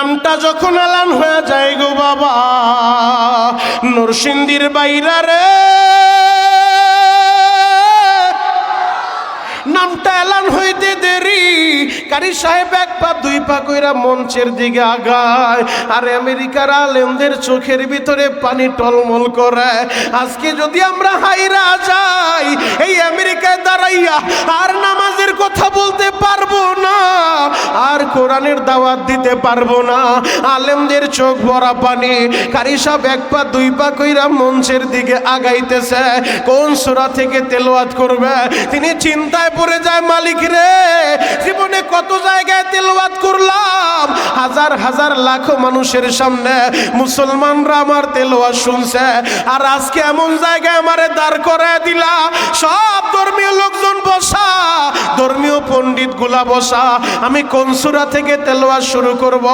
নামটা যখন আলান হয়ে যায় গো বাবা নরসিন্দির বাইরা রে। নামটা এলান দেরি কারি সাহেব এক পা, দুই পা কইরা মঞ্চের দিকে আগায়। আর আমেরিকার আলেমদের চোখের ভিতরে পানি টলমল করে। আজকে যদি আমরা হাইরা যাই, এই আমেরিকায় দাঁড়াইয়া আর নামাজের কথা বলতে পারব না, আর কোরআনের দাওয়াত দিতে পারব না। আলেমদের চোখ ভরা পানি। কারি সাহেব এক পা, দুই পা কইরা মঞ্চের দিকে আগাইতেছে। কোন সূরা থেকে তেলাওয়াত করবে? তিনি চিন্তায় পড়ে যায়, মালিক রে, জীবনে কত জায়গায় তেলবাদ করলাম? হাজার হাজার লাখ মানুষের সামনে মুসলমানরা আমার তেলাওয়াত শুনছে। আর আজকে এমন জায়গায় আমারে দাঁড় করে দিলা। সব ধর্মীয় লোকজন বসা, ধর্মীয় পণ্ডিতগুলা বসা, আমি কোন সূরা থেকে তেলাওয়াত শুরু করব?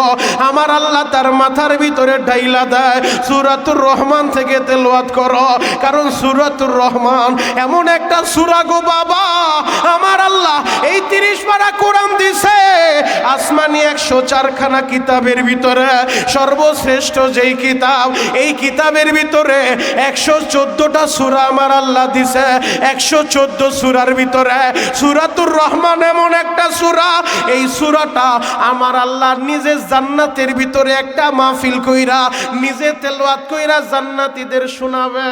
আমার আল্লাহ তার মাথার ভিতরে ডাইলা দেয়, সুরাতুর রহমান থেকে তেলাওয়াত করো। কারণ সুরাতুর রহমান এমন একটা সূরা গো বাবা, আমার আল্লাহ এই তিরিশ পারা কোরআন দিছে। আসমানি একশো চারখানা কিতাবের ভিতরে, সর্বশ্রেষ্ঠ যেই কিতাব, এই কিতাবের ভিতরে একশো চোদ্দটা সুরা আমার আল্লাহ দিছে, একশো চোদ্দ সুরার ভিতরে সুরাতুর রহমান এমন একটা সুরা। এই সুরাটা আমার আল্লাহ নিজে জান্নাতের ভিতরে একটা মাহফিল কইরা, নিজে তেলওয়াত কইরা জান্নাতিদের শোনাবে।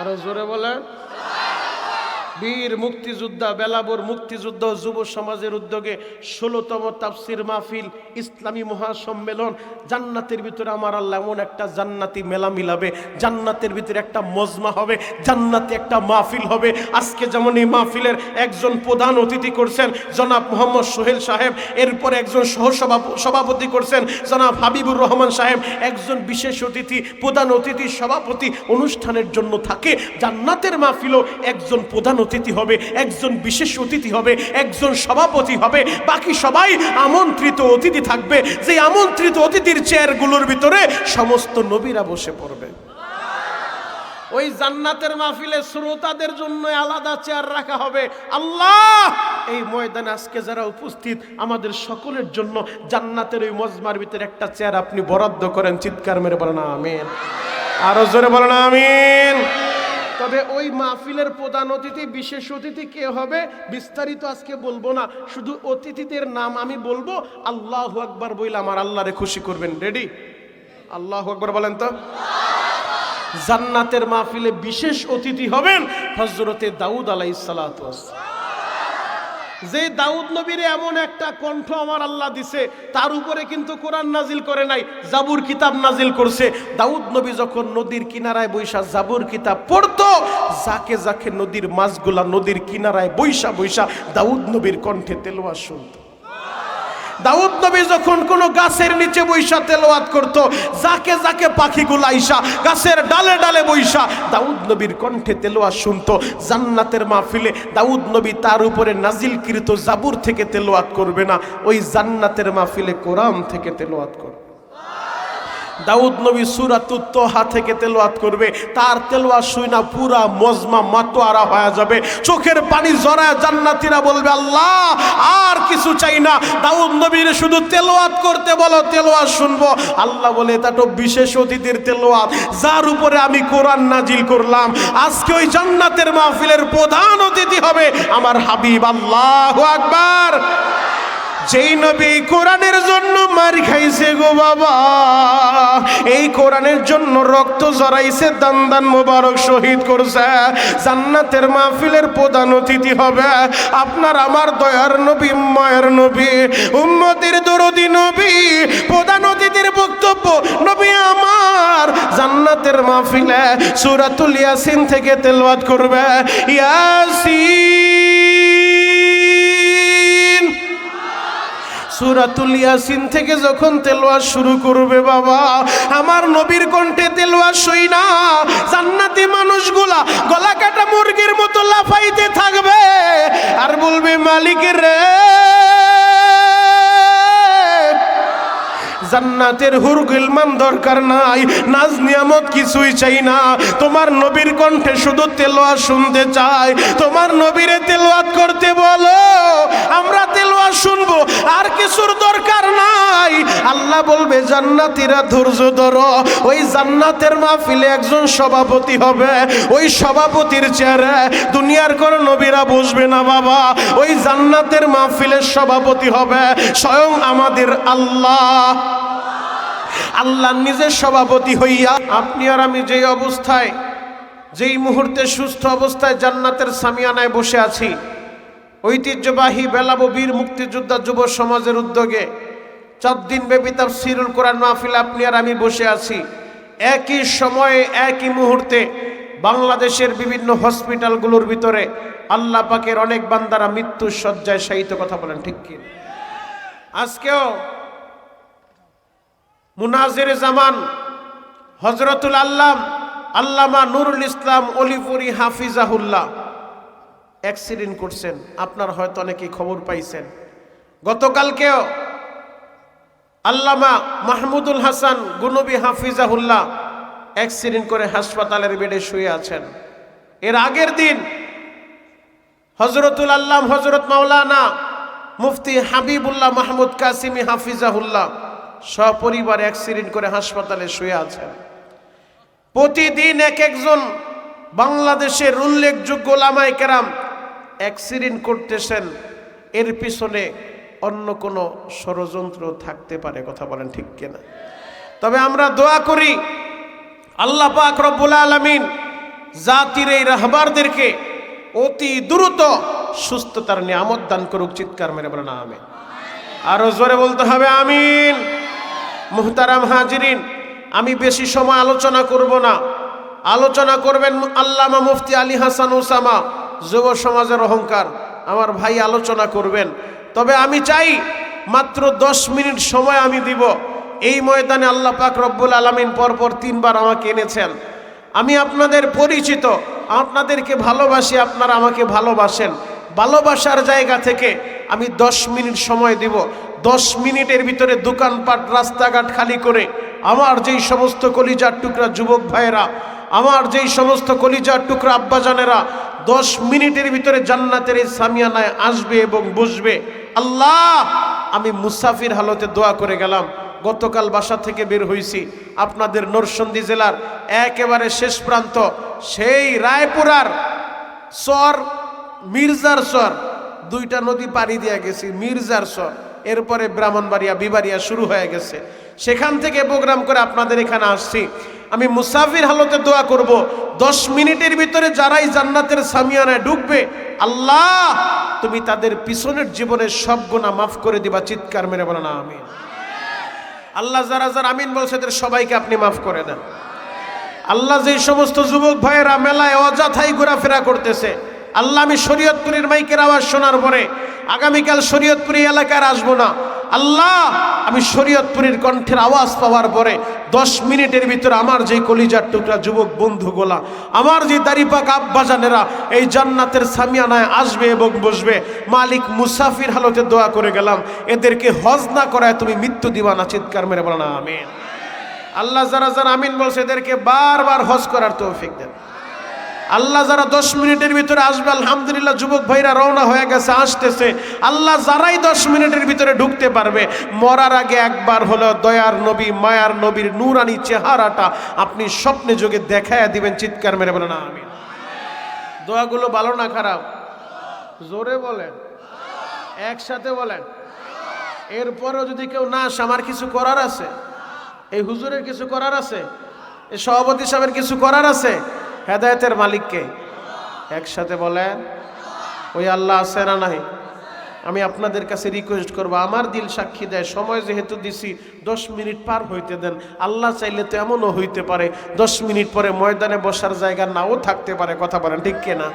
আরও জোরে বলে বীর মুক্তিযোদ্ধা, বেলাবর মুক্তিযুদ্ধ যুব সমাজের উদ্যোগে ষোলোতম তাফসির মাহফিল, ইসলামী মহাসম্মেলন। জান্নাতের ভিতরে আমার আল্লাহ এমন একটা জান্নাতি মেলা মিলাবে, জান্নাতের ভিতরে একটা মজমা হবে, জান্নাতি একটা মাহফিল হবে। আজকে যেমন এই মাহফিলের একজন প্রধান অতিথি করছেন, জনাব মোহাম্মদ সোহেল সাহেব, এরপর একজন সহসভাপ- সভাপতি করছেন, জনাব হাবিবুর রহমান সাহেব, একজন বিশেষ অতিথি, প্রধান অতিথি, সভাপতি অনুষ্ঠানের জন্য থাকে। জান্নাতের মাহফিলও একজন প্রধান অতিথি হবে, একজন বিশেষ অতিথি হবে, একজন সভাপতি হবে, বাকি সবাই আমন্ত্রিত অতিথি থাকবে। যে আমন্ত্রিত অতিথির চেয়ারগুলোর ভিতরে সমস্ত নবীরা বসে পড়বে। ওই জান্নাতের মাহফিলে শ্রোতাদের জন্য আলাদা চেয়ার রাখা হবে। আল্লাহ! এই ময়দানে আজকে যারা উপস্থিত, আমাদের সকলের জন্য জান্নাতের ওই মজমার ভিতরে একটা চেয়ার আপনি বরাদ্দ করেন। চিৎকার মেরে বলেন, আমিন। আরও জোরে বলেন, আমিন। তবে ওই মাহফিলের প্রধান অতিথি, বিশেষ অতিথি কে হবে বিস্তারিত আজকে বলব না। শুধু অতিথিদের নাম আমি বলব। আল্লাহ আকবর বইলে আমার আল্লাহরে খুশি করবেন। রেডি আল্লাহ আকবার বলেন তো। জান্নাতের মাহফিলে বিশেষ অতিথি হবেন হজরতে দাউদ আলাই যে দাউদ নবীর এমন একটা কণ্ঠ আমার আল্লাহ দিছে, তার উপরে কিন্তু কোরআন নাজিল করে নাই, জাবুর কিতাব নাজিল করছে। দাউদ নবী যখন নদীর কিনারায় বৈশা জাবুর কিতাব পড়তো, যাকে যাকে নদীর মাছগুলা নদীর কিনারায় বৈশা বৈশা দাউদ নবীর কণ্ঠে তেলোয়া শুনতো। দাউদ নবী যখন কোনো গাছের নিচে বৈশা তেলোয়াত করত, যাকে যাকে পাখিগুলো আইসা, গাছের ডালে ডালে বৈশা, দাউদ নবীর কণ্ঠে তেলোয়াত শুনতো, জান্নাতের মাহফিলে দাউদ নবী তার উপরে নাজিলকৃত জাবুর থেকে তেলোয়াত করবে না, ওই জান্নাতের মাহফিলে কোরআন থেকে তেলোয়াত করবে। দাউদ নবী তোহা থেকে তেলোয়াত করবে। তার তেলোয়াত শুই না পুরা মজমা মাতোয়ারা হয়ে যাবে। চোখের পানি জড়ায় জান্নাতীরা বলবে, আল্লাহ, আর কিছু চাই না। দাউদ নবীর শুধু তেলোয়াত করতে বলো তেলোয়াত শুনব। আল্লাহ বলে, এটা তো বিশেষ অতিথির তেলোয়াত যার উপরে আমি কোরআন নাজিল করলাম। আজকে ওই জান্নাতের মাহফিলের প্রধান অতিথি হবে আমার হাবিব আল্লাহ আকবার। যেই নবী কোরআনের জন্য মার খাইছে গো বাবা, এই কোরআনের জন্য রক্ত জড়াইছে দান দান মোবারক শহীদ করছে। জান্নাতের মাহফিলের প্রধান অতিথি হবে আপনার আমার দয়ার নবী, মায়ের নবী, উম্মতির দরদি নবী, প্রধান অতিথির বক্তব্য, নবী আমার। জান্নাতের মাহফিলে সূরাতুল ইয়াসিন থেকে তেলাওয়াত করবে। ইয়াসিন সুরাতুল ইয়াসিন থেকে যখন তেলোয়াত শুরু করবে বাবা, আমার নবীর কণ্ঠে তেলোয়াত সই না। জান্নাতি মানুষগুলা গলা কাটা মুরগির মতো লাফাইতে থাকবে আর বলবে মালিকের রে। জান্নাতের হুর গিলমান দরকার নাই, নাজ নিয়ামত কিছুই চাই না। তোমার নবীর কণ্ঠে শুধু তেলোয়াত শুনতে চাই, তোমার নবীরে তেলোয়াত করতে বলো। আমরা তেলোয়াত শুনব, আর কিছুর দরকার নাই। আল্লাহ বলবে, জান্নাতিরা ধৈর্য ধরো। ওই জান্নাতের মাহফিলে একজন সভাপতি হবে। ওই সভাপতির চেয়ারে দুনিয়ার কোন নবীরা বসবে না, বাবা। ওই জান্নাতের মাহফিলের সভাপতি হবে স্বয়ং আমাদের আল্লাহ। আল্লাহ নিজের সভাপতি হইয়া, আপনি আর আমি যেই অবস্থায়, যেই মুহূর্তে সুস্থ অবস্থায় জান্নাতের সামিয়ানায় বসে আছি ঐতিহ্যবাহী বেলাবো বীর মুক্তিযোদ্ধা যুব সমাজের উদ্যোগে চার দিন ব্যাপী তার সিরুল কোরআন মাহফিল আপনি আর আমি বসে আছি। একই সময়ে, একই মুহূর্তে বাংলাদেশের বিভিন্ন হসপিটালগুলোর ভিতরে আল্লাহ পাকের অনেক বান্দারা মৃত্যুর শয্যায় শায়িত কথা বলেন, ঠিক কি? আজকেও মুনাজির জামান হজরতুল আল্লাম, আল্লামা নুরুল ইসলাম অলিপুরি হাফিজাহুল্লাহ অ্যাক্সিডেন্ট করছেন, আপনার হয়তো অনেকেই খবর পাইছেন। গতকালকেও আল্লামা মাহমুদুল হাসান গুনবি হাফিজাহুল্লাহ অ্যাক্সিডেন্ট করে হাসপাতালের বেডে শুয়ে আছেন। এর আগের দিন হজরতুল আল্লাম হজরত মাওলানা মুফতি হাবিবুল্লাহ মাহমুদ কাসিমি হাফিজাহুল্লাহ সপরিবার অ্যাক্সিডেন্ট করে হাসপাতালে শুয়ে আছেন। প্রতিদিন এক একজন বাংলাদেশের উল্লেখযোগ্য লামাই কেরাম অ্যাক্সিডেন্ট করতেছেন, এর পিছনে অন্য কোনো ষড়যন্ত্র থাকতে পারে, কথা বলেন ঠিক কিনা? তবে আমরা দোয়া করি, আল্লাহ পাক রব্বুল আলমিন জাতির এই রাহবারদেরকে অতি দ্রুত সুস্থতার নিয়ামত দান করুক, চিৎকার মেরে বলেন, আমিন। আরও জোরে বলতে হবে, আমিন। মুহতারাম হাজিরিন, আমি বেশি সময় আলোচনা করব না। আলোচনা করবেন আল্লামা মুফতি আলী হাসান ওসামা। যুব সমাজের অহংকার, আমার ভাই আলোচনা করবেন। তবে আমি চাই, মাত্র দশ মিনিট সময় আমি দিব। এই ময়দানে আল্লাহ পাক রব্বুল আলমিন পরপর তিনবার আমাকে এনেছেন। আমি আপনাদের পরিচিত, আপনাদেরকে ভালোবাসি, আপনারা আমাকে ভালোবাসেন। ভালোবাসার জায়গা থেকে আমি দশ মিনিট সময় দিব। দশ মিনিটের ভিতরে দোকানপাট, রাস্তাঘাট খালি করে আমার যেই সমস্ত কলিজার টুকরা যুবক ভাইয়েরা, আমার যেই সমস্ত কলিজার টুকরা আব্বাজানেরা দশ মিনিটের ভিতরে জান্নাতের সামিয়ানায় আসবে এবং বসবে। আল্লাহ, আমি মুসাফির হালতে দোয়া করে গেলাম। গতকাল বাসা থেকে বের হয়েছি আপনাদের নরসন্দী জেলার একেবারে শেষ প্রান্ত, সেই রায়পুরার চর, মির্জার সর দুইটা নদী পাড়ি দিয়ে গেছি, মির্জার সর এরপরে ব্রাহ্মণবাড়িয়া, বিবাড়িয়া শুরু হয়ে গেছে। সেখান থেকে প্রোগ্রাম করে আপনাদের এখানে আসছি। আমি মুসাফির হালতে দোয়া করব। দশ মিনিটের ভিতরে যারাই জান্নাতের সামিয়ানায় ঢুকবে, আল্লাহ, তুমি তাদের পিছনের জীবনের সব গুণা মাফ করে দিবা, চিৎকার মেরে বলো না আমি আল্লাহ যারা যারা আমিন বলছে সবাইকে আপনি মাফ করে দেন। আল্লাহ যে সমস্ত যুবক ভাইয়েরা মেলায় অযথাই ঘোরাফেরা করতেছে, আল্লাহ আমি শরীয়তপুরের মাইকের আওয়াজ শোনার পরে, আগামীকাল শরীয়তপুরি এলাকায় আসব না। আল্লাহ, আমি শরীয়তপুরের কণ্ঠের আওয়াজ পাওয়ার পরে দশ মিনিটের ভিতরে আমার যে কলিজার টুকরা যুবক বন্ধুগুলা আমার যে দাড়িপাক আব্বাজানেরা এই জান্নাতের সামিয়ানায় আসবে এবং বসবে, মালিক মুসাফির হালতে দোয়া করে গেলাম, এদেরকে হজ না করায় তুমি মৃত্যু দিবা না, চিৎকার মেরে বলো না, আমিন। আল্লাহ যারা যারা আমিন বলছে, এদেরকে বারবার হজ করার তৌফিক দেন। আল্লাহ যারা দশ মিনিটের ভিতরে আসবে, আলহামদুলিল্লাহ যুবক ভাইরা রওনা হয়ে গেছে, আসতেছে। আল্লাহ যারাই দশ মিনিটের ভিতরে ঢুকতে পারবে, মরার আগে একবার হলো দয়ার নবী, মায়ার নবীর নূরানি চেহারাটা আপনি স্বপ্নে যোগে দেখায় দিবেন, চিৎকার মেরে বলেন আমি দোয়াগুলো ভালো না খারাপ? জোরে বলেন। একসাথে বলেন। এরপরেও যদি কেউ না আসে, আমার কিছু করার আছে? এই হুজুরের কিছু করার আছে? এই সভাপতি সাহেবের কিছু করার আছে? হেদায়তের মালিককে? একসাথে বলেন ওই আল্লাহ আছে না নাই? আমি আপনাদের কাছে রিকোয়েস্ট করব। আমার দিল সাক্ষী দেয়, সময় যেহেতু দিছি, দশ মিনিট পার হইতে দেন। আল্লাহ চাইলে তো এমনও হইতে পারে, দশ মিনিট পরে ময়দানে বসার জায়গা নাও থাকতে পারে, কথা বলেন, ঠিক কিনা?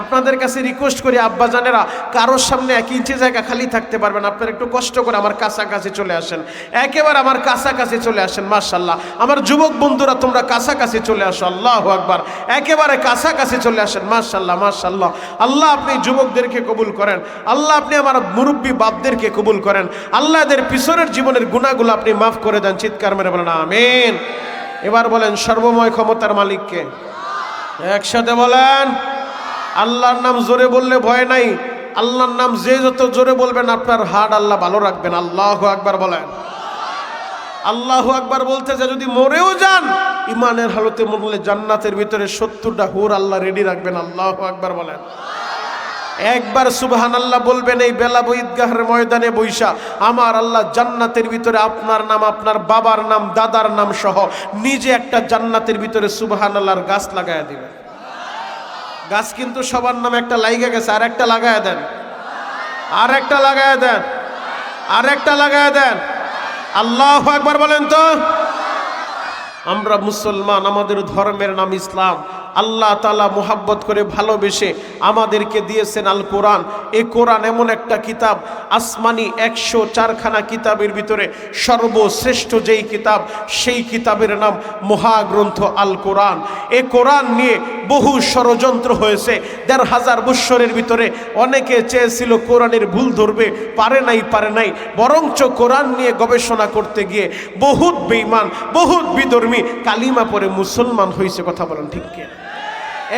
আপনাদের কাছে রিকোয়েস্ট করি আব্বাজানেরা কারোর সামনে এক ইঞ্চি জায়গা খালি থাকতে পারবেন, আপনারা একটু কষ্ট করে আমার কাছাকাছি চলে আসেন। একেবারে আমার কাছাকাছি চলে আসেন মার্শাল্লাহ আমার যুবক বন্ধুরা, তোমরা কাছাকাছি চলে আসো, আল্লাহ আকবার। একেবারে কাছাকাছি চলে আসেন মার্শাল্লাহ মার্শাল্লাহ আল্লাহ আপনি যুবকদেরকে কবুল করেন। আল্লাহ আপনি আমার মুরব্বী বাপদেরকে কবুল করেন। আল্লাহদের পিছনের জীবনের গুণাগুলো আপনি মাফ করে দেন, চিৎকার মেরে বলেন, আমিন। এবার বলেন, সর্বময় ক্ষমতার মালিককে। একসাথে বলেন, আল্লাহর নাম জোরে বললে ভয় নাই। আল্লাহর নাম যে যত জোরে বলবেন, আপনার হাট আল্লাহ ভালো রাখবেন। আল্লাহ আকবার বলেন। আল্লাহ আকবার বলতেছে যদি মরেও যান ইমানের হালতে মরলে জান্নাতের ভিতরে সত্তরটা হুর আল্লাহ রেডি রাখবেন। আল্লাহ আকবার বলেন। একবার সুবহান আল্লাহ বলবেন, এই বেলা ঈদগাহের ময়দানে বৈশা, আমার আল্লাহ জান্নাতের ভিতরে আপনার নাম, আপনার বাবার নাম, দাদার নাম সহ নিজে একটা জান্নাতের ভিতরে সুবহান আল্লাহর গাছ লাগায় দিবেন। গাছ কিন্তু সবার নামে একটা লাইগা গেছে আর একটা লাগায় দেন। আর একটা লাগায় দেন। আর একটা লাগায় দেন। আল্লাহ একবার বলেন তো। আমরা মুসলমান, আমাদের ধর্মের নাম ইসলাম। আল্লাহ তালা মোহাব্বত করে ভালোবেসে আমাদেরকে দিয়েছেন আল কোরআন। এ কোরআন এমন একটা কিতাব, আসমানি একশো চারখানা কিতাবের ভিতরে সর্বশ্রেষ্ঠ যেই কিতাব, সেই কিতাবের নাম মহাগ্রন্থ আল কোরআন। এ কোরআন নিয়ে বহু ষড়যন্ত্র হয়েছে। দেড় হাজার বৎসরের ভিতরে অনেকে চেয়েছিল কোরআনের ভুল ধরবে, পারে নাই পারে নাই। বরঞ্চ কোরআন নিয়ে গবেষণা করতে গিয়ে বহুত বেইমান বহুত বিধর্মী, কালিমা পরে মুসলমান হয়েছে কথা বলেন ঠিক কি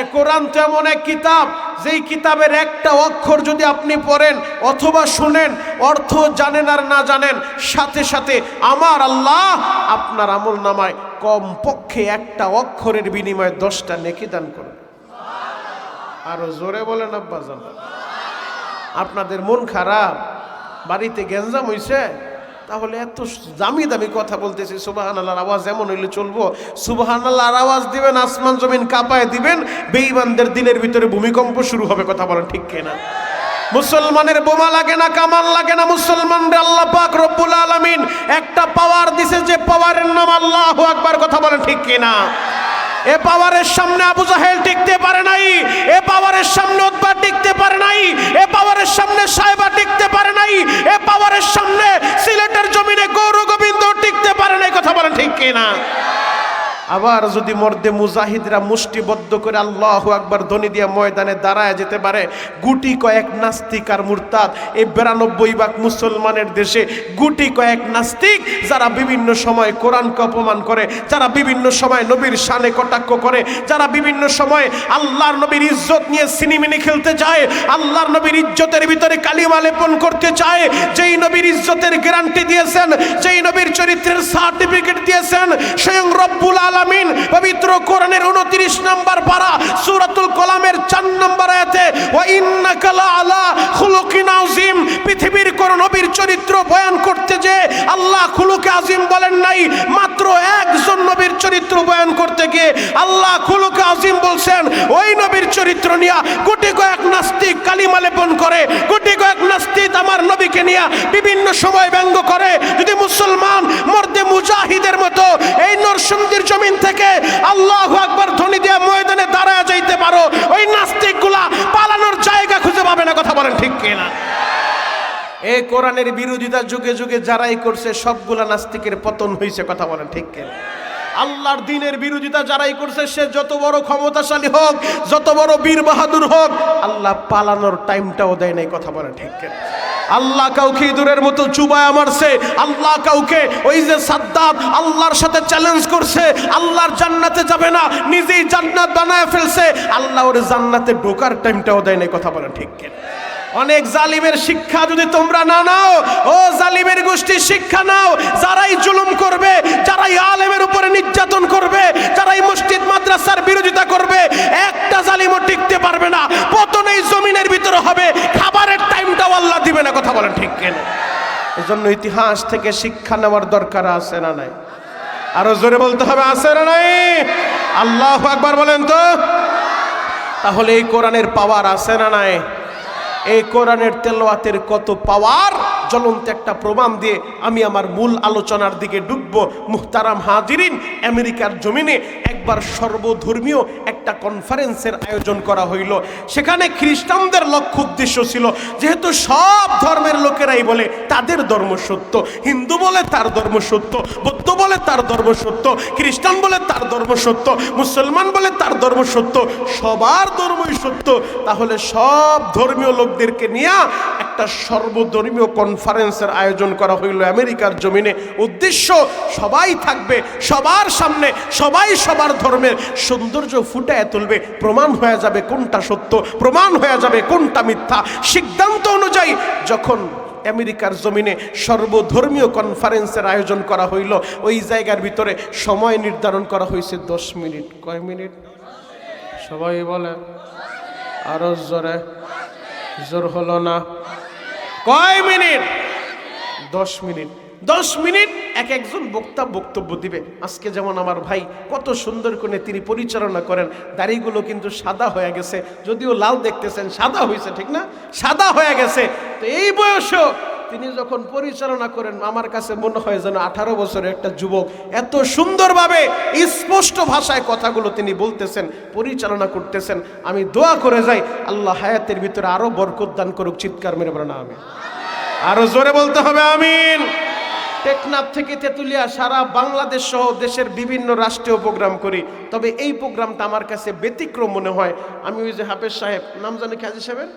এ কোরআন তো এমন এক কিতাব, যেই কিতাবের একটা অক্ষর যদি আপনি পড়েন অথবা শুনেন, অর্থ জানেন আর না জানেন, সাথে সাথে আমার আল্লাহ আপনার আমল নামায় কমপক্ষে একটা অক্ষরের বিনিময়ে দশটা নেকি দান করবে। আরও জোরে বলেন, আব্বা আপনাদের মন খারাপ, বাড়িতে গেঞ্জাম হইছে? তাহলে এত দামি দামি কথা বলতেছি সুবাহান আল্লাহর আওয়াজ এমন হইলে চলবো। সুবাহান আল্লাহর আওয়াজ দিবেন, আসমান জমিন কাঁপায় দিবেন, বেঈমানদের দিলের ভিতরে ভূমিকম্প শুরু হবে, কথা বলেন ঠিক কিনা? মুসলমানের বোমা লাগে না কামান লাগে না মুসলমানদের আল্লাহ পাক রব্বুল আলামিন একটা পাওয়ার দিছে, যে পাওয়ারের নাম আল্লাহু আকবার, কথা বলেন ঠিক কিনা? এ পাওয়ারের সামনে আবু জাহেল টিকতে পারে নাই। এ পাওয়ারের সামনে উৎপাদ টিকতে পারে নাই। এ পাওয়ারের সামনে সাহেবা টিকতে পারে নাই। এ পাওয়ারের সামনে সিলেটের জমিনে গৌর গোবিন্দ টিকতে পারে নাই। কথা বলেন ঠিক কিনা? আবার যদি মর্দে মুজাহিদরা মুষ্টিবদ্ধ করে আল্লাহ আকবার ধ্বনি দিয়ে ময়দানে দাঁড়ায় যেতে পারে, গুটি কয়েক নাস্তিক আর মুরতাদ, এই বিরানব্বই ভাগ মুসলমানের দেশে গুটি কয়েক নাস্তিক যারা বিভিন্ন সময় কোরআনকে অপমান করে, যারা বিভিন্ন সময় নবীর শানে কটাক্ষ করে, যারা বিভিন্ন সময় আল্লাহর নবীর ইজ্জত নিয়ে সিনিমিনি খেলতে চায় আল্লাহর নবীর ইজ্জতের ভিতরে কালিমা লেপন করতে চায়, যেই নবীর ইজ্জতের গ্যারান্টি দিয়েছেন, যেই নবীর চরিত্রের সার্টিফিকেট দিয়েছেন, স্বয়ং রব্বুল আলামিন, পবিত্র কোরআনের 29 নম্বর পারা সূরাতুল কলামের 4 নম্বর আয়াতে, ওয়া ইন্নাকা আলা খুলুকিন আযীম পৃথিবীর কোন নবীর চরিত্র বয়ান করতে যে আল্লাহ খুলুকে আযীম বলেন নাই, মাত্র একজন নবীর চরিত্র বয়ান করতে গিয়ে আল্লাহ খুলুকে আযীম বলছেন। ওই নবীর চরিত্র নিয়া কোটি কয়েক নাস্তিক কালিমা লেপন করে কোটি কয়েক নাস্তিক আমার নবীকে নিয়ে বিভিন্ন সময় ব্যঙ্গ করে, যদি মুসলমান মর্দে মুজাহিদের মতো এই নরসিংদীর জমিন থেকে আল্লাহ আকবার ধ্বনি দিয়ে ময়দানে দাঁড়ায় যাইতে পারো। ওই নাস্তিকগুলা পালানোর জায়গা খুঁজে পাবে না, কথা বলেন ঠিক কিনা? এই কোরআনের বিরোধিতা যুগে যুগে যারাই করছে, সবগুলা নাস্তিকের পতন হয়েছে কথা বলেন ঠিক কিনা? আল্লাহর দিনের বিরোধিতা যারাই করছে, সে যত বড় ক্ষমতাশালী হোক, যত বড় বীর বাহাদুর হোক, আল্লাহ পালানোর টাইমটাও দেয় নাই, কথা বলে ঠিক কিনা? আল্লাহ কাউকে ইঁদুরের মতো চুবায় মারছে, আল্লাহ কাউকে ওই যে সাদ্দাত আল্লাহর সাথে চ্যালেঞ্জ করছে, আল্লাহর জান্নাতে যাবে না, নিজেই জান্নাত বানায় ফেলছে, আল্লাহ ওর জান্নাতে ঢোকার টাইমটাও দেয় নাই কথা বলে ঠিক? অনেক জালিমের শিক্ষা যদি তোমরা না নাও, ও জালিমের গোষ্ঠী শিক্ষা নাও, যারাই জুলুম করবে, যারাই আলেমের উপরে নির্যাতন করবে, যারাই মসজিদ, মাদ্রাসার বিরোধিতা করবে একটা জালিমও টিকতে পারবে না পতন এই জমিনের ভিতরে হবে খাবারের টাইমটাও আল্লাহ দিবে না কথা বলেন ঠিক কেন? এজন্য ইতিহাস থেকে শিক্ষা নেওয়ার দরকার আছে না নাই? আরও জোরে বলতে হবে, আছে না নাই? আল্লাহ একবার বলেন তো। তাহলে এই কোরআনের পাওয়ার আছে না নাই? এই কোরআনের তেলোয়াতের কত পাওয়ার? জ্বলন্ত একটা প্রমাণ দিয়ে আমি আমার মূল আলোচনার দিকে ডুবব। মুহতারাম হাজিরিন, আমেরিকার জমিনে একবার সর্বধর্মীয় একটা কনফারেন্সের আয়োজন করা হইল। সেখানে খ্রিস্টানদের লক্ষ্য উদ্দেশ্য ছিল, যেহেতু সব ধর্মের লোকেরাই বলে তাদের ধর্ম সত্য, হিন্দু বলে তার ধর্ম সত্য, বৌদ্ধ বলে তার ধর্ম সত্য, খ্রিস্টান বলে তার ধর্ম সত্য, মুসলমান বলে তার ধর্ম সত্য, সবার ধর্মই সত্য, তাহলে সব ধর্মীয় লোকদেরকে নিয়ে একটা সর্বধর্মীয় কনফারেন্সের আয়োজন করা হইল আমেরিকার জমিনে। উদ্দেশ্য সবাই থাকবে, সবার সামনে, সবাই সবার ধর্মের। সৌন্দর্য ফুটায় তুলবে, প্রমাণ হয়ে যাবে কোনটা সত্য, প্রমাণ হয়ে যাবে কোনটা মিথ্যা। সিদ্ধান্ত অনুযায়ী যখন আমেরিকার জমিনে সর্বধর্মীয় কনফারেন্সের আয়োজন করা হইল, ওই জায়গার ভিতরে সময় নির্ধারণ করা হয়েছে দশ মিনিট। কয় মিনিট? সবাই বলে, আরও জোরে। জোর হলো না। কয় মিনিট? দশ মিনিট। দশ মিনিট এক একজন বক্তা বক্তব্য দিবে। আজকে যেমন আমার ভাই কত সুন্দর করে তিনি পরিচালনা করেন, দাড়িগুলো কিন্তু সাদা হয়ে গেছে। যদিও লাল দেখতেছেন, সাদা হয়েছে, ঠিক না? সাদা হয়ে গেছে। তো এই বয়সেও তিনি যখন পরিচালনা করেন, আমার কাছে মনে হয় যেন আঠারো বছরের একটা যুবক। এত সুন্দরভাবে, স্পষ্ট ভাষায় কথাগুলো তিনি বলতেছেন, পরিচালনা করতেছেন। আমি দোয়া করে যাই, আল্লাহ হায়াতের ভিতরে আরও বরকত দান করুক, চিৎকার মেরে বলেন আমি আরও জোরে বলতে হবে, আমিন। টেকনাফ থেকে তেঁতুলিয়া সারা বাংলাদেশ সহ দেশের বিভিন্ন রাষ্ট্রীয় প্রোগ্রাম করি। তবে এই প্রোগ্রামটা আমার কাছে ব্যতিক্রম মনে হয়। আমি ওই যে হাফেজ সাহেব, নাম জানি খাজি সাহেবের?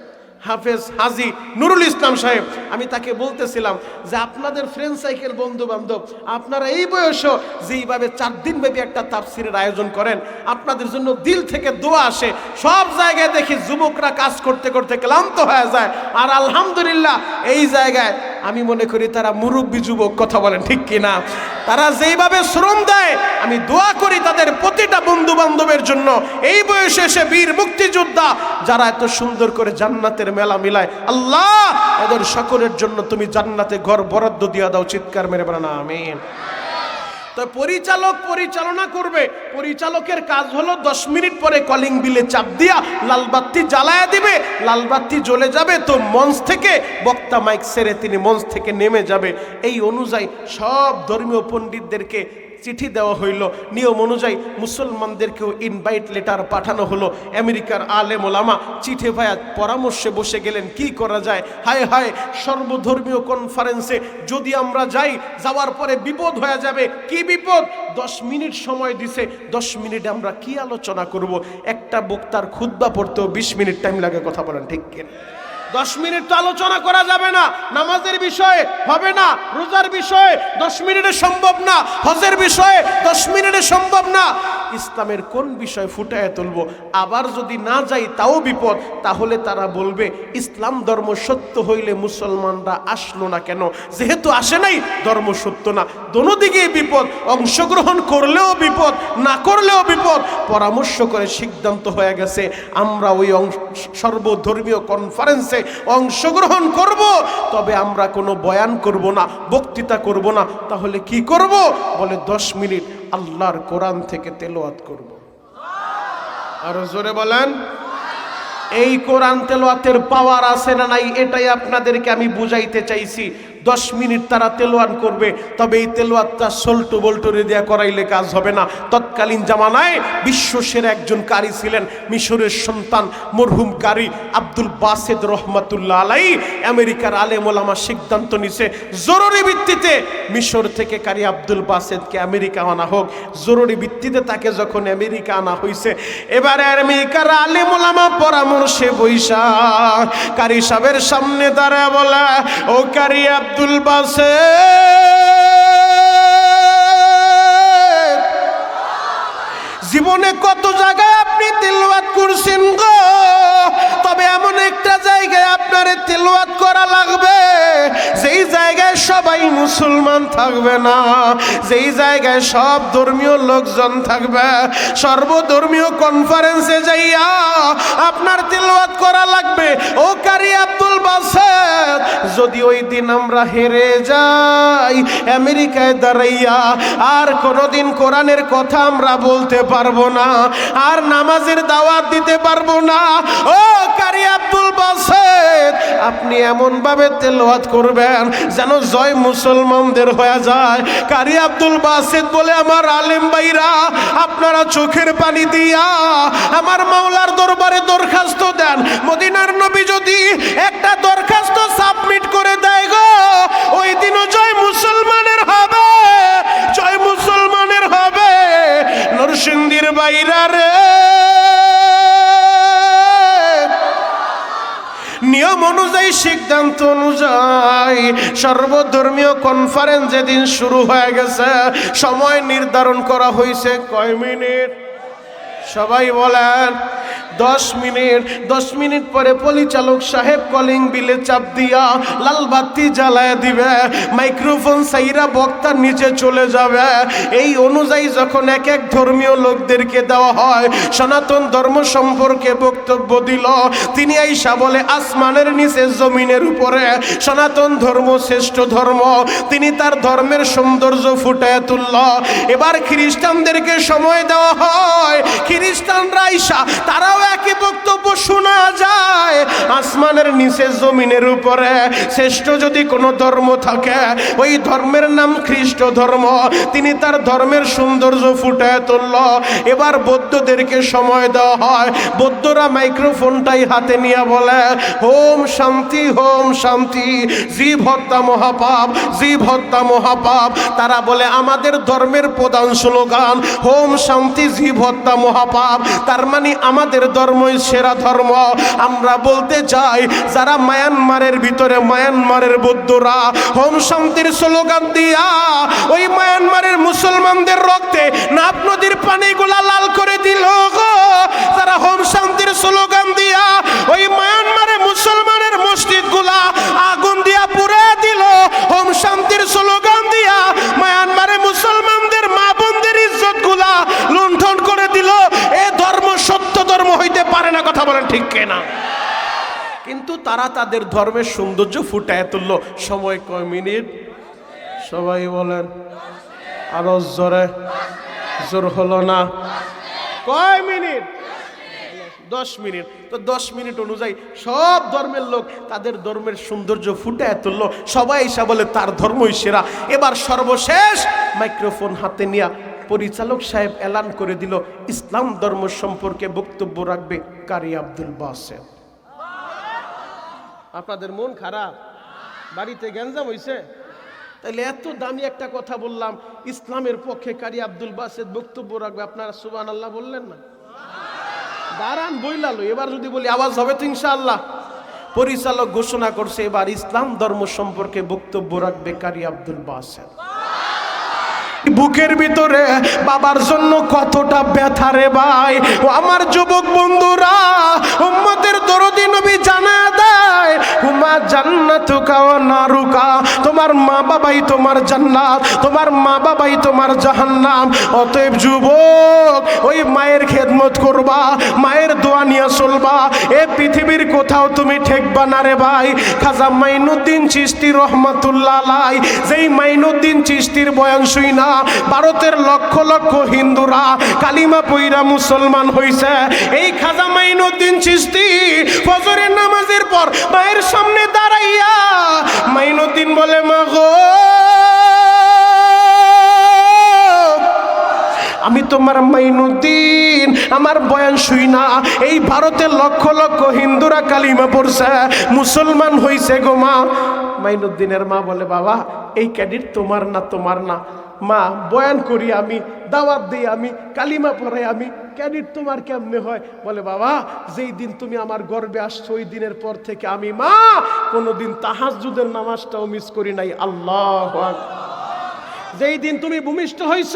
হাফেজ হাজি নুরুল ইসলাম সাহেব, আমি তাকে বলতেছিলাম যে আপনাদের ফ্রেন্ড সাইকেল বন্ধু বান্ধব আপনারা এই বয়সও যেইভাবে চার দিন ব্যাপী একটা তাফসিরের আয়োজন করেন, আপনাদের জন্য দিল থেকে দোয়া আসে, সব জায়গায় দেখি যুবকরা কাজ করতে করতে ক্লান্ত হয়ে যায়। আর আলহামদুলিল্লাহ, এই জায়গায় আমি মনে করি তারা মুরব্বী যুবক, কথা বলেন ঠিক কিনা? তারা যেইভাবে শ্রম দেয়, আমি দোয়া করি তাদের প্রতিটা বন্ধু বান্ধবের জন্য। এই বয়সে এসে বীর মুক্তিযোদ্ধা, যারা এত সুন্দর করে জান্নাতের মেলা মিলায়, আল্লাহ এদের সকলের জন্য তুমি জান্নাতে ঘর বরাদ্দ দিয়া দাও, চিৎকার মেরে বলে না আমিন। তো পরিচালক পরিচালনা করবে, পরিচালকের কাজ হলো দশ মিনিট পরে কলিং বিলে চাপ দিয়া লালবাতি জ্বালায়া দিবে লালবাতি জ্বলে যাবে তো মঞ্চ থেকে বক্তা মাইক সেরে তিনি মঞ্চ থেকে নেমে যাবে। এই অনুযায়ী সব ধর্মীয় পণ্ডিতদেরকে চিঠি দেওয়া হইল। নিয়ম অনুযায়ী মুসলমানদেরকেও ইনভাইট লেটার পাঠানো হলো। আমেরিকার আলেম ওলামা চিঠি ভাইয়া পরামর্শে বসে গেলেন, কি করা যায়? হায় হায়, সর্বধর্মীয় কনফারেন্সে যদি আমরা যাই, যাওয়ার পরে বিপদ হয়ে যাবে। কি বিপদ? দশ মিনিট সময় দিছে। দশ মিনিটে আমরা কি আলোচনা করব? একটা বক্তার খুদ্া পড়তেও বিশ মিনিট টাইম লাগে। কথা বলেন, ঠিক কিনা? দশ মিনিট তো আলোচনা করা যাবে না। নামাজের বিষয়ে হবে না, রোজার বিষয়ে দশ মিনিটে সম্ভব না, হজের বিষয়ে দশ মিনিটে সম্ভব না। ইসলামের কোন বিষয় ফুটায় তুলব? আবার যদি না যাই, তাও বিপদ। তাহলে তারা বলবে, ইসলাম ধর্ম সত্য হইলে মুসলমানরা আসলো না কেন? যেহেতু আসে নাই, ধর্ম সত্য না। দোনো দিকেই বিপদ। অংশগ্রহণ করলেও বিপদ, না করলেও বিপদ। পরামর্শ করে সিদ্ধান্ত হয়ে গেছে, আমরা ওই সর্বধর্মীয় কনফারেন্সে অংশগ্রহণ করব, তবে আমরা কোনো বয়ান করব না, বক্তৃতা করব না। তাহলে কি করব? বলে দশ মিনিট আল্লাহর কোরআন থেকে তেলোয়াত করব। আরও জোরে বলেন। এই কোরআন তেলোয়াতের পাওয়ার আছে না নাই, এটাই আপনাদেরকে আমি বুঝাইতে চাইছি। দশ মিনিট তারা তেলোয়ান করবে, তবে এই তেলোয়াতটা সল্টু বল্টুরে দেয়া করাইলে কাজ হবে না। তৎকালীন জামানায় বিশ্বসের একজন কারি ছিলেন মিশরের সন্তান মরহুম কারি আব্দুল বাসেদ রহমাতুল্লাহ আলাই। আমেরিকার আলেম ওলামা সিদ্ধান্ত নিছে, জরুরি ভিত্তিতে মিশর থেকে কারি আব্দুল বাসেদকে আমেরিকা আনা হোক। জরুরি ভিত্তিতে তাকে যখন আমেরিকা আনা হয়েছে এবারে আমেরিকার আলেম ওলামা পরামর্শে বৈশা কারি সাহেবের সামনে দাঁড়ায় বলা, ও কারি আব্দুল বাসে। জীবনে কত জায়গায় আপনি তেলওয়াত করছেন গো তবে এমন একটা জায়গায় আপনার তেলওয়াত করা লাগবে, যেই জায়গায় সবাই মুসলমান থাকবে না, যেই জায়গায় সব ধর্মীয় লোকজন থাকবে, সর্বধর্মীয় কনফারেন্সে যাইয়া আপনার তেলওয়াত করা লাগবে। ও কারি আব্দুল বাসেদ, যদি ওই দিন আমরা হেরে যাই, আমেরিকায় দাঁড়াইয়া আর কোনোদিন কোরআনের কথা আমরা বলতে পারব না, আর নামাজের দাওয়াত দিতে পারব না। ও কারি আব্দুল বাসেদ, আপনি এমন ভাবে তেলাওয়াত করবেন যেন জয় মুসলমানদের হয়ে যায়। কারি আব্দুল বাসেদ বলে, আমার আলেম ভাইরা, আপনারা চোখের পানি দিয়া আমার মাওলার দরবারে দরখাস্ত দেন। মদিনার নবী যদি একটা দরখাস্ত সাবমিট করে দেয় গো, ওই দিনও জয় মুসলমানের হবে, জয় মুসলমানের হবে। নরসিংদীর বাইরা রে নিয়ম অনুযায়ী, সিদ্ধান্ত অনুযায়ী সর্বধর্মীয় কনফারেন্স যেদিন শুরু হয়ে গেছে, সময় নির্ধারণ করা হয়েছে কয় মিনিট? সবাই বলেন দশ মিনিট দশ মিনিট পরে পরিচালক সাহেব কলিং বিলে চাপ দিয়া লাল বাতি জ্বালায় দিবে। মাইক্রোফোন সাইরা বক্তার নিচে চলে যাবে। এই অনুযায়ী যখন এক এক ধর্মীয় লোকদেরকে দেওয়া হয়, সনাতন ধর্ম সম্পর্কে বক্তব্য দিল। তিনি আইসা বলে, আসমানের নিচে জমিনের উপরে সনাতন ধর্ম শ্রেষ্ঠ ধর্ম। তিনি তার ধর্মের সৌন্দর্য ফুটায় তুলল। এবার খ্রিস্টানদেরকে সময় দেওয়া হয়। খ্রিস্টানরা আইসা, তারাও একই বক্তব্য শোনা যায়। আসমানের নিচে জমিনের উপরে শ্রেষ্ঠ যদি কোনো ধর্ম থাকে, ওই ধর্মের নাম খ্রিস্ট ধর্ম। তিনি তার ধর্মের সৌন্দর্য ফুটায় তুলল। এবার বৌদ্ধদেরকে সময় দেওয়া হয়। বৌদ্ধরা মাইক্রোফোনটাই হাতে নিয়ে বলে, হোম শান্তি হোম শান্তি। জীব হত্যা মহাপাপ, জীব হত্যা মহাপাপ। তারা বলে, আমাদের ধর্মের প্রধান স্লোগান, হোম শান্তি, জীব হত্যা মহাপাপ। তার মানে আমাদের ধর্মই সেরা ধর্ম। আমরা বলতে চাই, যারা মায়ানমারের ভিতরে, মায়ানমারের বৌদ্ধরা, হোম শান্তির স্লোগান দিয়া ওই মায়ানমারের মুসলমানদের রক্তে নাপ নদীর পানিগুলা লাল করে দিল তারা হোম শান্তির স্লোগান দিয়া ওই মায়ানমারে মুসলমানের মসজিদগুলা আগুন দিয়া পুরে দিল, হোম শান্তির স্লোগান পারে না কথা বলেন ঠিক কেনা? কিন্তু তারা তাদের ধর্মের সৌন্দর্য ফুটায় তুললো। সময় কয় মিনিট? সবাই বলেন, আরও জোরে। জোর হলো না। কয় মিনিট? দশ মিনিট। তো দশ মিনিট অনুযায়ী সব ধর্মের লোক তাদের ধর্মের সৌন্দর্য ফুটায় তুললো। সবাই এসে বলে, তার ধর্মই সেরা। এবার সর্বশেষ মাইক্রোফোন হাতে নিয়ে পরিচালক সাহেব এলান করে দিল, ইসলাম ধর্ম সম্পর্কে বক্তব্য রাখবে কারি আব্দুল বাসেদ। আপনাদের মন খারাপ? বাড়িতে গ্যাঞ্জাম হয়েছে তাহলে এত দামি একটা কথা বললাম, ইসলামের পক্ষে কারি আব্দুল বাসেদ বক্তব্য রাখবে, আপনারা সুবান আল্লাহ বললেন না? দাঁড়ান বইলালো এবার যদি বলি আওয়াজ হবে তো ইনশাআল্লাহ। পরিচালক ঘোষণা করছে, এবার ইসলাম ধর্ম সম্পর্কে বক্তব্য রাখবে কারি আব্দুল বাসেদ। বুকের ভিতরে বাবার জন্য কতটা ব্যথা রে ভাই। ও আমার যুবক বন্ধুরা, উম্মতের দরদি নবী জানা দেয় হুমা জান্নাত কাওয়া নারুকা। তোমার মা বাবাই তোমার জান্নাত, তোমার মা বাবাই তোমার জাহান্নাম। অতএব যুবক, ওই মায়ের খেদমত করবা, মায়ের দোয়া নিয়ে চলবা। এ পৃথিবীর কোথাও তুমি ঠেকবা না রে ভাই। খাজা মাইনুদ্দিন চিস্তি রহমাতুল্লাহ আলাই যেই মাইনুদ্দিন চিস্তির বয়ান শুই না, ভারতের লক্ষ লক্ষ হিন্দুরা কালিমা পইরা মুসলমান হইছে। এই খাজা মাইনুদ্দিন চিস্তি ফজরের নামাজের পর মায়ের সামনে দাঁড়াইয়া মাইনুদ্দিন বলে, মা গো, আমি তোমার মাইনুদ্দিন, আমার বয়ান শুই না। এই ভারতের লক্ষ লক্ষ হিন্দুরা কালিমা পড়ছে, মুসলমান হইছে গো মা। মাইনুদ্দিনের মা বলে, বাবা, এই ক্যাডিট তোমার না তোমার না। মা, বয়ান করি আমি, দাওয়াত দিই আমি, কালিমা পড়াই আমি ক্যাডিট তোমার কেমনে হয় বলে, বাবা, যেই দিন তুমি আমার গর্বে আসছো, ওই দিনের পর থেকে আমি মা, কোনোদিন তাহাজুদের নামাজটাও মিস করি নাই আল্লাহ। যেই দিন তুমি ভূমিষ্ঠ হইছ,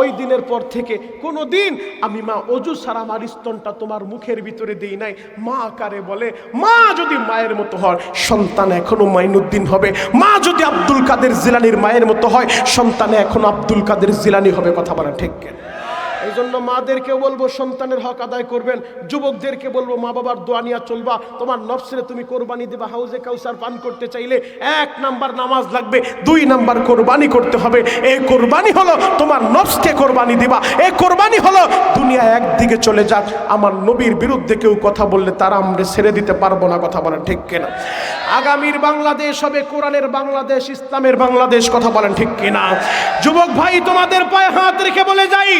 ওই দিনের পর থেকে কোনো দিন আমি মা অজু সারা আমার স্তনটা তোমার মুখের ভিতরে দিই নাই। মা কারে বলে, মা যদি মায়ের মতো হয়, সন্তান এখনও মাইনুদ্দিন হবে। মা যদি আব্দুল কাদের জিলানির মায়ের মতো হয়, সন্তানে এখনও আব্দুল কাদের জিলানি হবে। কথা বলা ঠিক কেন? এই জন্য মাদেরকে বলব, সন্তানের হক আদায় করবেন। যুবকদেরকে বলব মা বাবার দোয়া নিয়ে চলবা। তোমার নফসরে তুমি কোরবানি দেবা। হাউজে কাউসার পান করতে চাইলে এক নাম্বার নামাজ লাগবে, দুই নাম্বার কোরবানি করতে হবে। এই কোরবানি হলো তোমার নফসকে কোরবানি দিবা। এই কোরবানি হলো দুনিয়া একদিকে চলে যাক। আমার নবীর বিরুদ্ধে কেউ কথা বললে তারা আমরা ছেড়ে দিতে পারব না, কথা বলেন ঠিক কিনা? আগামীর বাংলাদেশ হবে কোরআনের বাংলাদেশ, ইসলামের বাংলাদেশ, কথা বলেন ঠিক কিনা? যুবক ভাই, তোমাদের পায়ে হাত রেখে বলে যাই।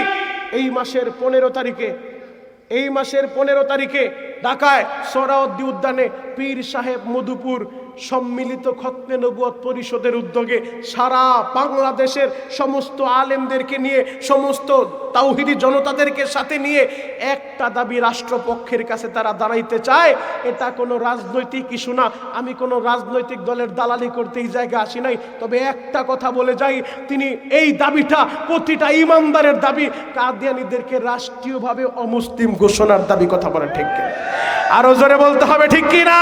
এই মাসের পনেরো তারিখে এই মাসের পনেরো তারিখে ঢাকায় সরাউদ্দি উদ্যানে পীর সাহেব মধুপুর সম্মিলিত খতনে নবুয়ত পরিষদের উদ্যোগে সারা বাংলাদেশের সমস্ত আলেমদেরকে নিয়ে, সমস্ত তাওহিদি জনতাদেরকে সাথে নিয়ে একটা দাবি রাষ্ট্রপক্ষের কাছে তারা দাঁড়াইতে চায়, এটা কোনো রাজনৈতিক ইস্যু না আমি কোনো রাজনৈতিক দলের দালালি করতে এই জায়গায় আসি নাই, তবে একটা কথা বলে যাই, তিনি এই দাবিটা প্রতিটা ইমানদারের দাবি, কাদিয়ানিদেরকে রাষ্ট্রীয়ভাবে অমুসলিম ঘোষণার দাবি কথা বলে ঠিক? আরও জোরে বলতে হবে ঠিক কি না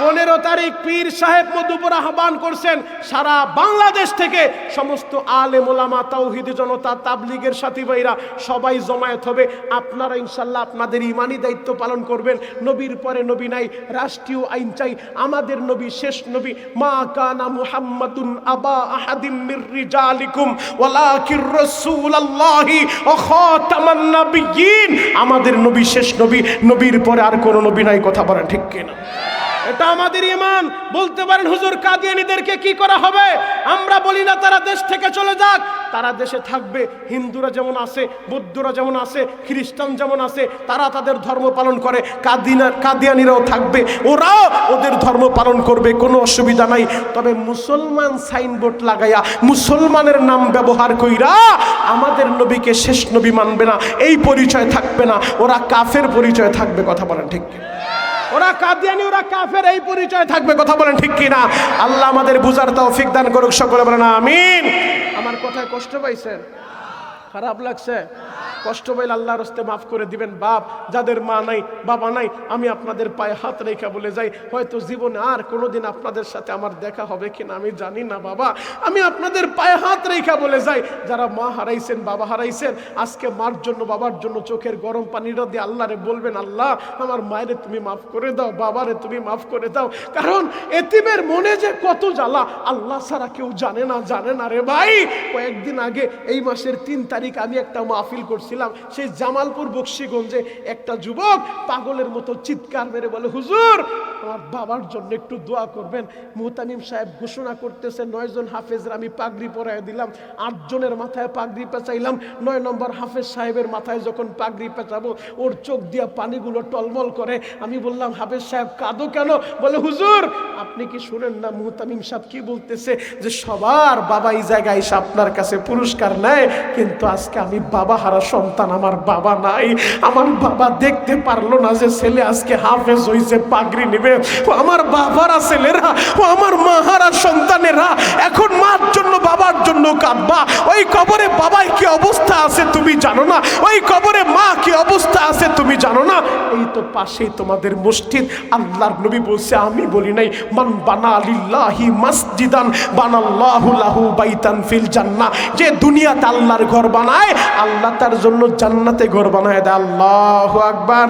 পনেরো তারিখ পীর সাহেব মধুপুর আহ্বান করছেন, সারা বাংলাদেশ থেকে সমস্ত আলে মোলামা তাওহিদি জনতা, তাবলিগের সাথী ভাইরা, সবাই জমায়েত হবে। আপনারা ইনশাল্লাহ আপনাদের ইমানি দায়িত্ব পালন করবেন। নবীর পরে নবী নাই, রাষ্ট্রীয় আইন চাই। আমাদের নবী, শেষ নবী, মা কানা মুহাম্মাদুন আবা আহাদিম মির রিজালিকুম, ওয়ালাকির রাসূলুল্লাহি ওয়া খাতামান নাবিয়্যিন। আমাদের নবী, শেষ নবী, নবীর পরে আর কোনো নবী নাই, কথা বলেন ঠিক কিনা? এটা আমাদের ইমান। বলতে পারেন, হুজুর কাদিয়ানিদেরকে কি করা হবে? আমরা বলি না, তারা দেশ থেকে চলে যাক। তারা দেশে থাকবে, হিন্দুরা যেমন আছে, বৌদ্ধরা যেমন আছে, খ্রিস্টান যেমন আছে, তারা তাদের ধর্ম পালন করে। কাদিনা, কাদিয়ানিরাও থাকবে। ওরাও ওদের ধর্ম পালন করবে, কোনো অসুবিধা নাই। তবে মুসলমান সাইনবোর্ড লাগাইয়া, মুসলমানের নাম ব্যবহার কইরা, আমাদের নবীকে শেষ নবী মানবে না। এই পরিচয় থাকবে না। ওরা কাফের পরিচয় থাকবে, কথা বলেন ঠিক? ওরা কাদিয়ানি, ওরা কাফের, এই পরিচয় থাকবে, কথা বলেন ঠিক কিনা? আল্লাহ আমাদের বুঝার তৌফিক দান করুক, সকলে বলেন আমিন। আমার কথায় কষ্ট পাইছেন? খারাপ লাগছে? কষ্ট পাইলে আল্লাহর হস্তে মাফ করে দিবেন, বাপ, যাদের মা নাই, বাবা নাই, আমি আপনাদের পায়ে হাত রেখা বলে যাই, হয়তো জীবনে আর কোনোদিন আপনাদের সাথে আমার দেখা হবে কিনা আমি জানি না, বাবা। আমি আপনাদের পায়ে হাত রেখা বলে যাই, যারা মা হারাইছেন, বাবা হারাইছেন, আজকে মার জন্য, বাবার জন্য চোখের গরম পানিটা দিয়ে আল্লাহরে বলবেন, আল্লাহ, আমার মায়েরে তুমি মাফ করে দাও, বাবারে তুমি মাফ করে দাও। কারণ এতিমের মনে যে কত জ্বালা, আল্লাহ ছাড়া কেউ জানে না জানে না রে ভাই। কয়েকদিন আগে, এই মাসের তিন তারিখ আমি একটা মাহফিল করছিলাম, সেই জামালপুর বক্সিগঞ্জে একটা যুবক পাগলের মতো চিৎকার মেরে বলে, হুজুর, আমার বাবার জন্য একটু দোয়া করবেন। মুহতামিম সাহেব ঘোষণা করতেছে নয়জন হাফেজরা আমি পাগড়ি পরাই দিলাম আটজনের মাথায় পাগড়ি পেঁচাইলাম। নয় নম্বর হাফেজ সাহেবের মাথায় যখন পাগড়ি পেঁচাবো, ওর চোখ দিয়া পানিগুলো টলমল করে। আমি বললাম, হাফেজ সাহেব, কাঁদো কেন? বলে, হুজুর, আপনি কি শুনেন না মুহতামিম সাহেব কি বলতেছে যে, সবার বাবা এই জায়গায় এসে আপনার কাছে পুরস্কার নেয়, কিন্তু আজকে আমি বাবা হারা সন্তান আমার বাবা নাই। আমার বাবা দেখতে পারল না যে ছেলে আজকে হাফেজ হইছে, পাগড়ি নেবে। ও আমার বাবারা ছেলেরা, ও আমার মাহারা সন্তানেরা, এখন মার জন্য, বাবার জন্য কাঁদবা। ওই কবরে বাবাই কি অবস্থা আছে তুমি জানো না? ওই কবরে মা কি অবস্থা আছে তুমি জানো না? এই তো পাশেই তোমাদের মসজিদ। আল্লাহর নবী বলছে, আমি বলি নাই, মান বানা লিল্লাহি মসজিদান, বানাল্লাহু লাহু বাইতান ফিল জান্নাহ। যে দুনিয়াতে আল্লাহর ঘর বানায়, আল্লাহ তার জন্য জান্নাতে ঘর বানায় দেয়। আল্লাহ আকবার।